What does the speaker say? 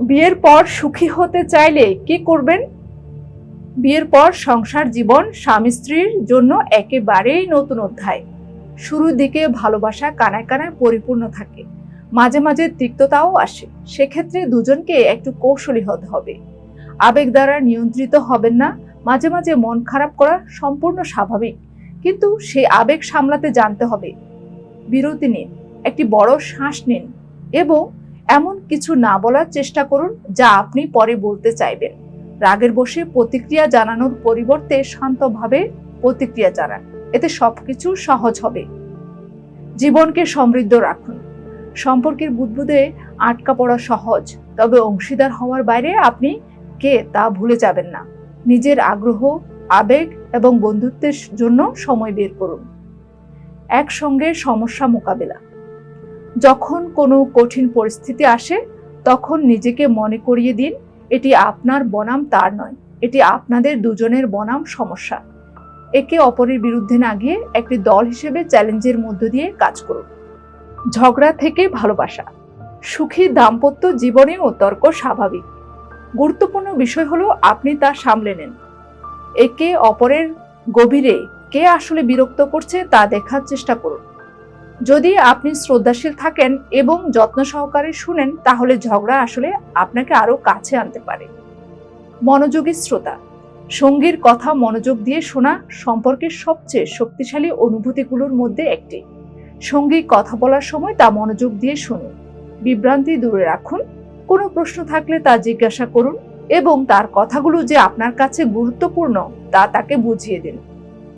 বিয়ের পর সুখী হতে চাইলে কি করবেন? বিয়ের পর সংসার জীবন, স্বামী স্ত্রীর জন্য একেবারেই নতুন অধ্যায়। শুরুর দিকে ভালোবাসা কানায় কানায় পরিপূর্ণ থাকে। মাঝে মাঝে তিক্ততাও আসে। সেক্ষেত্রে দুজনকে একটু কৌশলী হতে হবে। আবেগ দ্বারা নিয়ন্ত্রিত হবেন না। মাঝে মাঝে মন খারাপ করা সম্পূর্ণ স্বাভাবিক। কিন্তু সেই আবেগ সামলাতে জানতে হবে। বিরতি নিন। একটি বড় শ্বাস নিন এবং এমন কিছু না বলার চেষ্টা করুন যা আপনি পরে বলতে চাইবেন। রাগের বসে প্রতিক্রিয়া জানানোর পরিবর্তে শান্তভাবে প্রতিক্রিয়া জানান। এতে সবকিছু সহজ হবে। জীবনকে সমৃদ্ধ রাখুন। সম্পর্কের বুদবুদে আটকা পড়া সহজ, তবে অংশীদার হওয়ার বাইরে আপনি কে তা ভুলে যাবেন না। নিজের আগ্রহ, আবেগ এবং বন্ধুত্বের জন্য সময় বের করুন। একসঙ্গে সমস্যা মোকাবেলা। যখন কোনো কঠিন পরিস্থিতি আসে, তখন নিজেকে মনে করিয়ে দিন, এটি আপনার বনাম তার নয়, এটি আপনাদের দুজনের বনাম সমস্যা। একে অপরের বিরুদ্ধে না গিয়ে একটি দল হিসেবে চ্যালেঞ্জের মধ্য দিয়ে কাজ করুন। ঝগড়া থেকে ভালোবাসা। সুখী দাম্পত্য জীবনেও তর্ক স্বাভাবিক। গুরুত্বপূর্ণ বিষয় হলো আপনি তা সামলে নেন। একে অপরের গভীরে কে আসলে বিরক্ত করছে তা দেখার চেষ্টা করুন। যদি আপনি শ্রদ্ধাশীল থাকেন এবং যত্ন সহকারে শুনেন, তাহলে ঝগড়া আসলে আপনাকে আরও কাছে আনতে পারে। মনোযোগী শ্রোতা, সঙ্গীর কথা মনোযোগ দিয়ে শোনা সম্পর্কের সবচেয়ে শক্তিশালী অনুভূতিগুলোর মধ্যে একটি। সঙ্গী কথা বলার সময় তা মনোযোগ দিয়ে শুনুন, বিভ্রান্তি দূরে রাখুন, কোনো প্রশ্ন থাকলে তা জিজ্ঞাসা করুন এবং তার কথাগুলো যে আপনার কাছে গুরুত্বপূর্ণ, তা তাকে বুঝিয়ে দিন।